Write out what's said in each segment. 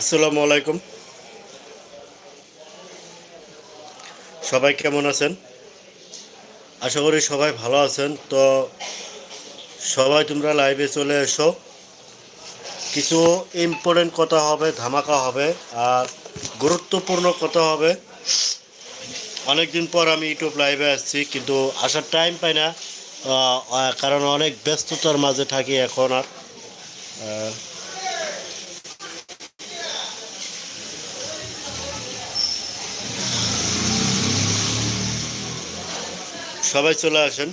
আসসালামু আলাইকুম। সবাই কেমন আছেন? আশা করি সবাই ভালো আছেন। তো সবাই তোমরা লাইভে চলে এসো। কিছু ইম্পর্টেন্ট কথা হবে, ধামাকা হবে, আর গুরুত্বপূর্ণ কথা হবে। অনেকদিন পর আমি ইউটিউব লাইভে আসছি, কিন্তু আসার টাইম পাই না। কারণ অনেক ব্যস্ততার মাঝে থাকি এখন আর। সবাই চলে আসেন।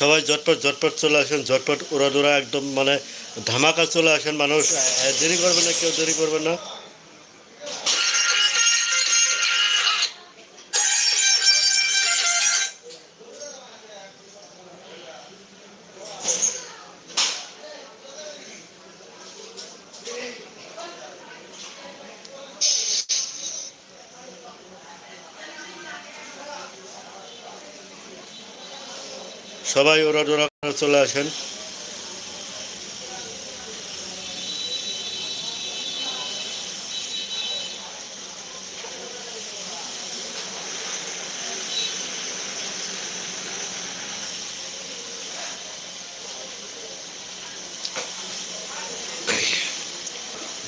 সবাই জটপট জটপট চলে আসেন ঝটপট উড়াদুরা একদম মানে ধামাকা চলে আসেন মানুষ। দেরি করবে না কেউ দেরি করবে না। সবাই ওরা করে চলে আসেন।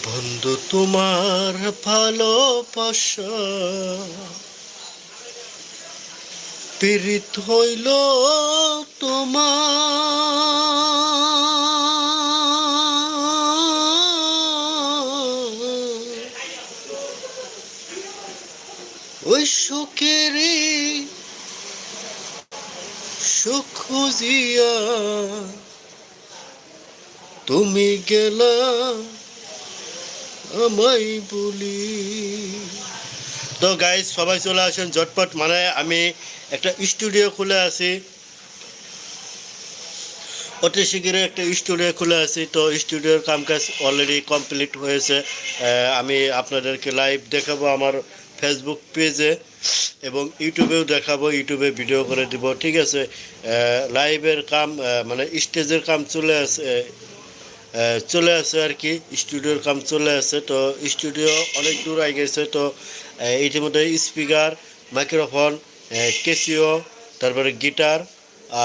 বন্ধু তোমার ভালোবাসা পীড়িত হইল তোমার ওই সুখ খুঁজিয়া তুমি গেলা আমায় বলি। তো গাইজ সবাই চলে আসেন ঝটপট। মানে আমি একটা স্টুডিও খুলে আছি। অতি শীঘ্রই একটা স্টুডিও খুলে আছি। তো স্টুডিওর কামকাজ অলরেডি কমপ্লিট হয়েছে। আমি আপনাদেরকে লাইভ দেখাবো আমার ফেসবুক পেজে এবং ইউটিউবেও দেখাবো, ইউটিউবে ভিডিও করে দিব, ঠিক আছে? লাইভের কাম মানে স্টেজের কাম চলে আসে চলে আসে আর কি, স্টুডিওর কাম চলে আসে তো স্টুডিও অনেক দূর আগে গেছে। তো ইতিমধ্যে স্পিকার মাইক্রোফোন কেসিও, তারপরে গিটার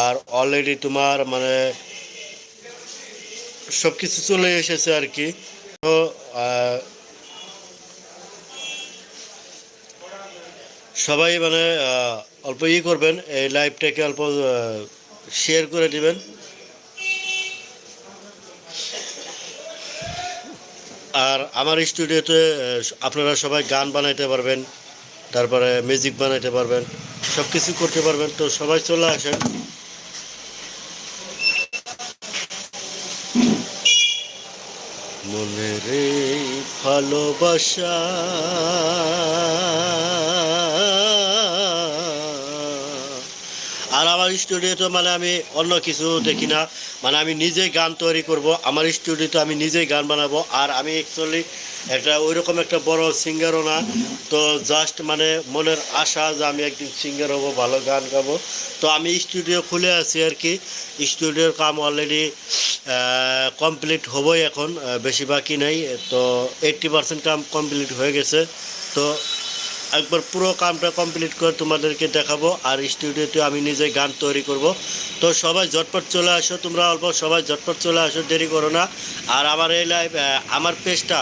আর অলরেডি তোমার মানে সব কিছু চলে এসেছে আর কি। তো সবাই মানে অল্প ই করবেন, এই লাইভটাকে অল্প শেয়ার করে দিবেন। আর আমার স্টুডিওতে আপনারা সবাই গান বানাইতে পারবেন, তারপরে মিউজিক বানাইতে পারবেন সব কিছু করতে পারবেন। তো সবাই চলে আসেন। মনের ভালোবাসা। আর আমার স্টুডিওতে মানে আমি অন্য কিছু দেখি না। মানে আমি নিজে গান তৈরি করব, আমার স্টুডিওতে আমি নিজেই গান বানাবো। আর আমি অ্যাকচুয়ালি একটা ওইরকম একটা বড় সিঙ্গারও না। তো জাস্ট মানে মনের আশা যে আমি একদিন সিঙ্গার হব, ভালো গান গাবো। তো আমি স্টুডিও খুলে আছি আর কি। স্টুডিওর কাম অলরেডি কমপ্লিট হবই এখন বেশি বাকি নেই। তো এইট্টি পার্সেন্ট কাম কমপ্লিট হয়ে গেছে। তো একবার পুরো কামটা কমপ্লিট করে তোমাদেরকে দেখাবো। আর স্টুডিওতে আমি নিজে গান তৈরি করব। তো সবাই ঝটপট চলে আসো, তোমরা অল্প সবাই ঝটপট চলে আসো, দেরি করো না। আর আমার এই লাইভ আমার পেজটা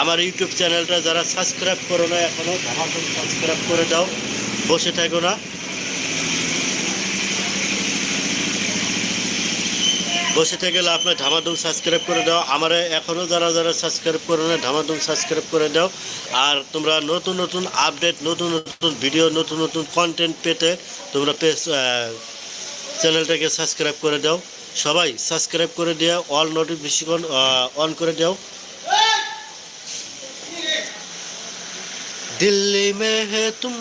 আমার ইউটিউব চ্যানেলটা যারা সাবস্ক্রাইব করো না এখনও আমাকে সাবস্ক্রাইব করে দাও। বসে থাকো না। বসে থেকে লাভ নয় ধামাধুম সাবস্ক্রাইব করে দাও। আমার এখনও যারা যারা সাবস্ক্রাইব করে না ধামাধুম সাবস্ক্রাইব করে দাও। আর তোমরা নতুন নতুন আপডেট নতুন নতুন ভিডিও নতুন নতুন কন্টেন্ট পেতে তোমরা পেজ চ্যানেলটাকে সাবস্ক্রাইব করে দাও। সবাই সাবস্ক্রাইব করে দেওয়া অল নোটিফিকেশন অন করে দাও। दिल्ली में है तुम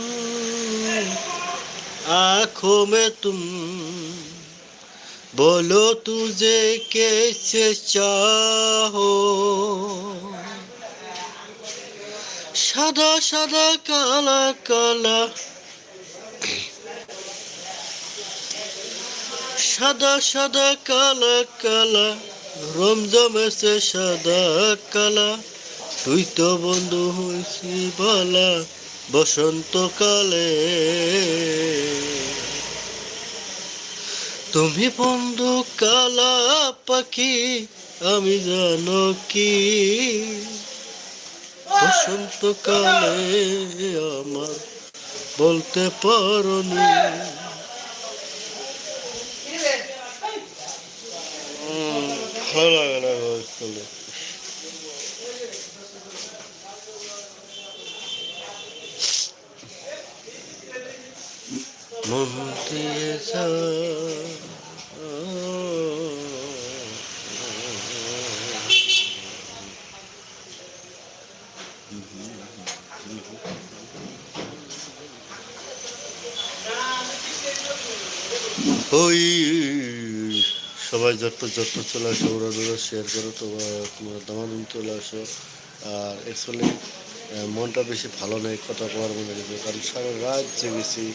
आंखों में तुम बोलो तुझे कैसे चाहो সাদা সাদা কালা কালা সাদা সাদা কালা কালা রমজমেছে সাদা কালা তুই তো বন্ধু হয়েছি বালা বসন্তকালে। তুমি বন্ধু কালা পাখি আমি জানো কি? বসন্তকালে আমার বলতে উম, ভালো লাগে না গো স্কুলে ওই সবাই যত যত চলে আসো, ওরা ওরা শেয়ার করো, তোমরা তোমরা দামাদাম চলে আসো। আর অ্যাকচুয়ালি মনটা বেশি ভালো নেই, কথা কওয়ার মনে কারণ সারা রাত জেগেছি।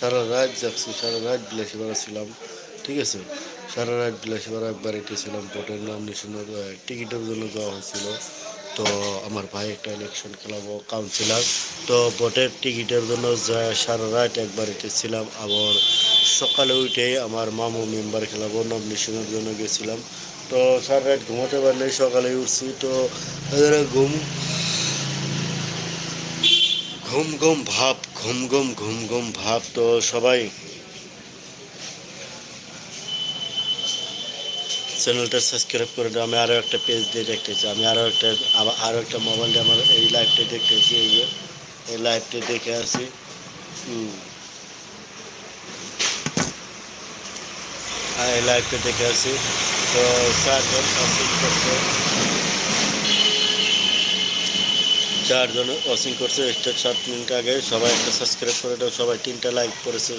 সারা রাত জাগছি সারা রাত বিলাসীপাড়া ছিলাম, ঠিক আছে? সারা রাত বিলাসীপাড়া একবার ছিলাম ভোটের নাম নিশানোর টিকিটের জন্য যাওয়া হয়েছিল। তো আমার ভাই একটা ইলেকশন খেলাবো কাউন্সিলার তো ভোটের টিকিটের জন্য যা- সারা রাত একবার ছিলাম আবার সকালে উঠে আমার মামু মেম্বার খেলাবো নমিনেশনের জন্য গেছিলাম। তো সারা রাত ঘুমাতে পারলে সকালে উঠছি, তো ঘুম ঘুম ঘুম, ভাব ঘুম ঘুম ঘুম ঘুম ভাব তো সবাই। চ্যানেলটা সাবস্ক্রাইব করে দাও, আমি আরও একটা পেজ দিয়ে দেখতেছি। আমি আরও একটা আরও একটা মোবাইল দিয়ে আমার এই লাইভটা দেখতেছি, এই যে, এই লাইভটা দেখে আসি। আর এই লাইভটা দেখে আসি। তো অসিং করছে চারজন অসিং করছে একটা সাত মিনিট আগে সবাই একটা সাবস্ক্রাইব করে দাও সবাই তিনটা লাইক করেছে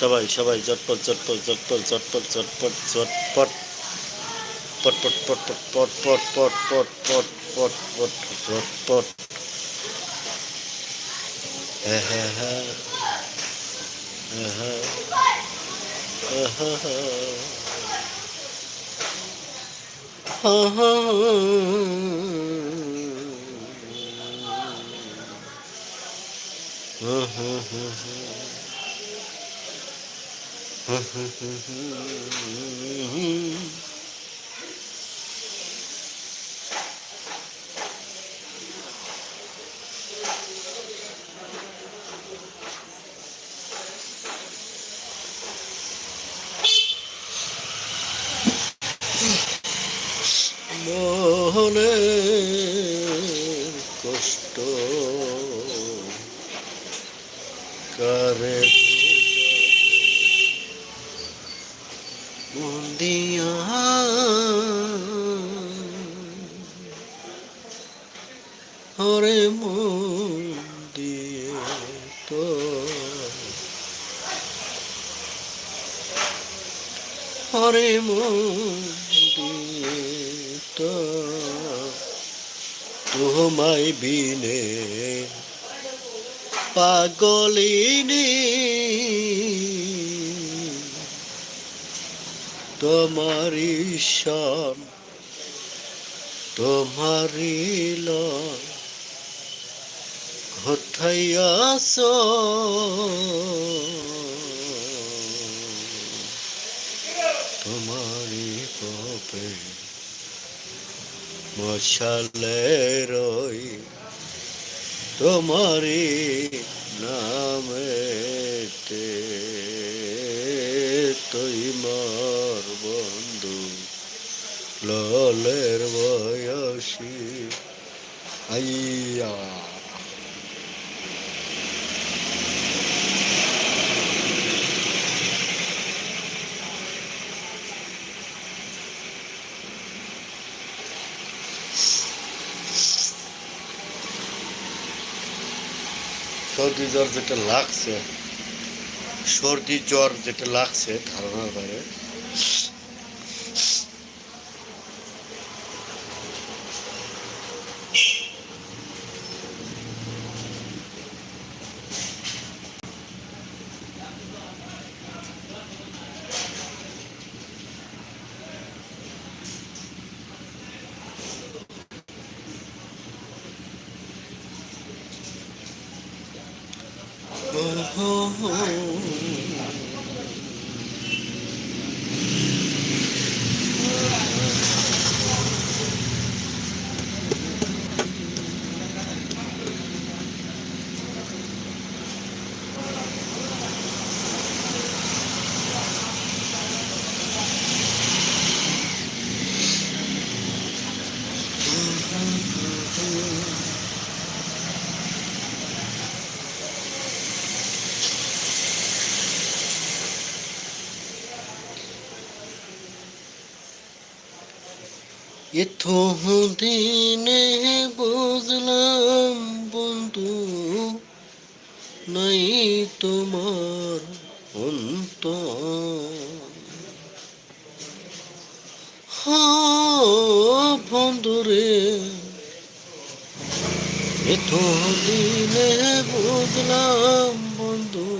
সবাই সবাই ঝটপট ঝটপট ঝটপট ঝটপট ঝটপট ঝটপট পট পট পট পট পট পট পট পট পট পট পট ঝটপট হ্যাঁ হ্যাঁ হ্যাঁ হ্যাঁ হ্যাঁ হ্যাঁ হ্যাঁ হ্যাঁ হ্যাঁ হ্যাঁ হ্যাঁ হ্যাঁ হ্যাঁ মনে কষ্ট করে মন দিয়া হরে মন দিয়ে তো হরে মন দিয়ে তো তোমায় বিনে। পাগলিনী তোমার ঈশান তোমারি লয় কোথায় আছো তোমারি পপে মশালে রই তোমারি নামেতে। তুই মর বন্ধু ললের বয়সী আইয়া সর্দি জ্বর যেটা লাগছে সর্দি জ্বর যেটা লাগছে ধারণার বাইরে 哦 দিনে বুঝলাম বন্ধু নাই তোমার অন্ত বন্ধুরে এত দিনে বুঝলাম বন্ধু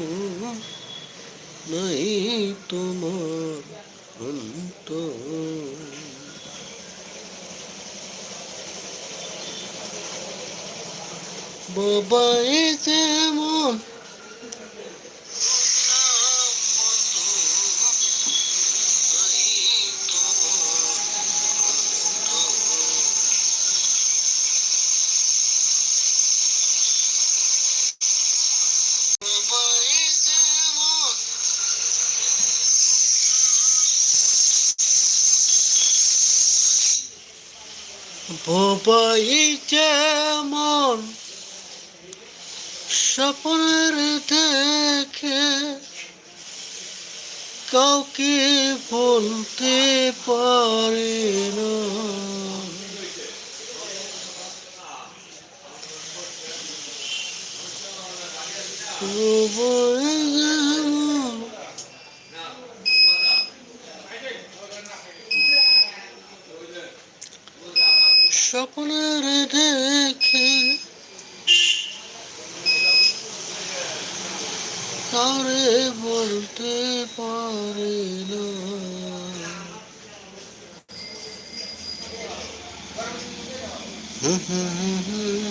নাই তোমার অন্ত বাবাই যেমন বাবাই যেমন স্বপ্নের দেখে কাউকে বলতে পারে না। স্বপ্নের দেখে কারে বলতে পারে না। दिल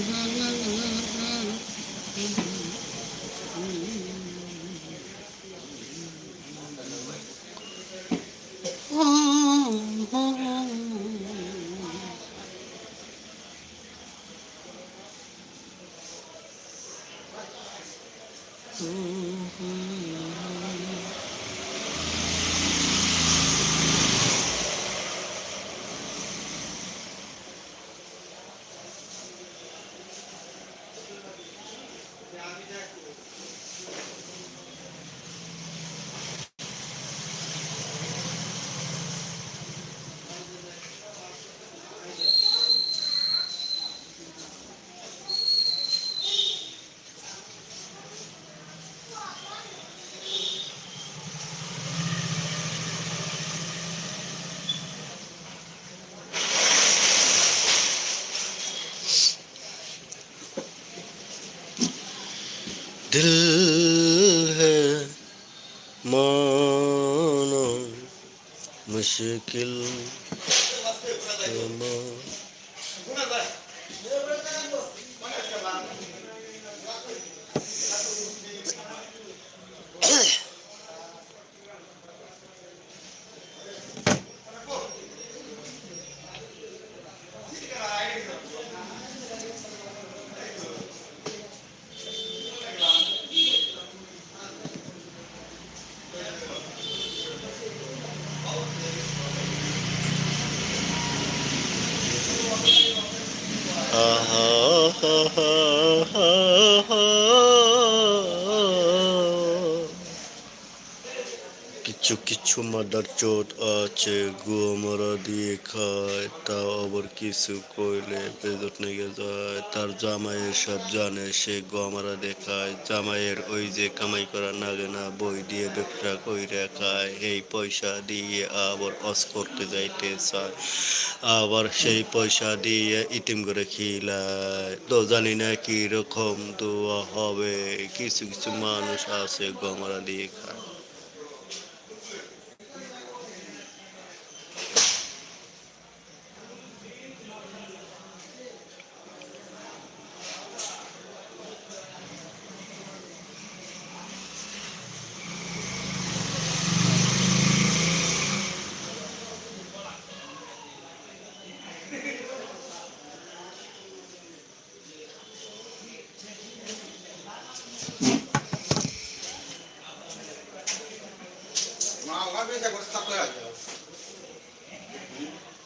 মুশকিল তোমার কিছু কিছু মাদার চোট আছে গোমরা দিয়ে খায়, তাও আবার কিছু কইলে বেজত নিয়ে যায়। তার জামাইয়ের সব জানে, সে গোমরা দেখায়। জামাইয়ের ওই যে কামাই করা নাগে না বই দিয়ে ব্যবসা কইরা খায়। এই পয়সা দিয়ে আবার অস করতে যাইতে চায়। আবার সেই পয়সা দিয়ে ইতিম করে খিলায়। তো জানি না কি রকম দোয়া হবে। কিছু কিছু মানুষ আছে গমরা দিয়ে খায় মালটা বেশ একবার থাকতে আছে হুম আগে বেশ কিনে খেলা মাল বেশি সেটা না চলে আছে এই সুদ করে আমাদের বাড়ি ঘর জমি হুম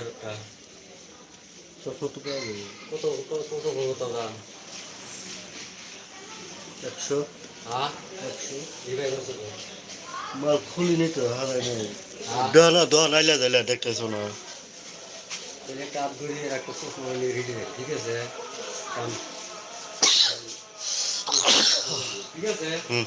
একটা কত কত একশো হ্যাঁ একশো মাল খুলি নি তো হারাই নেই নাইলে দিলে দেখতেছো না এই একটা চশমা নিয়ে রেডি ঠিক আছে কাম ঠিক আছে হুম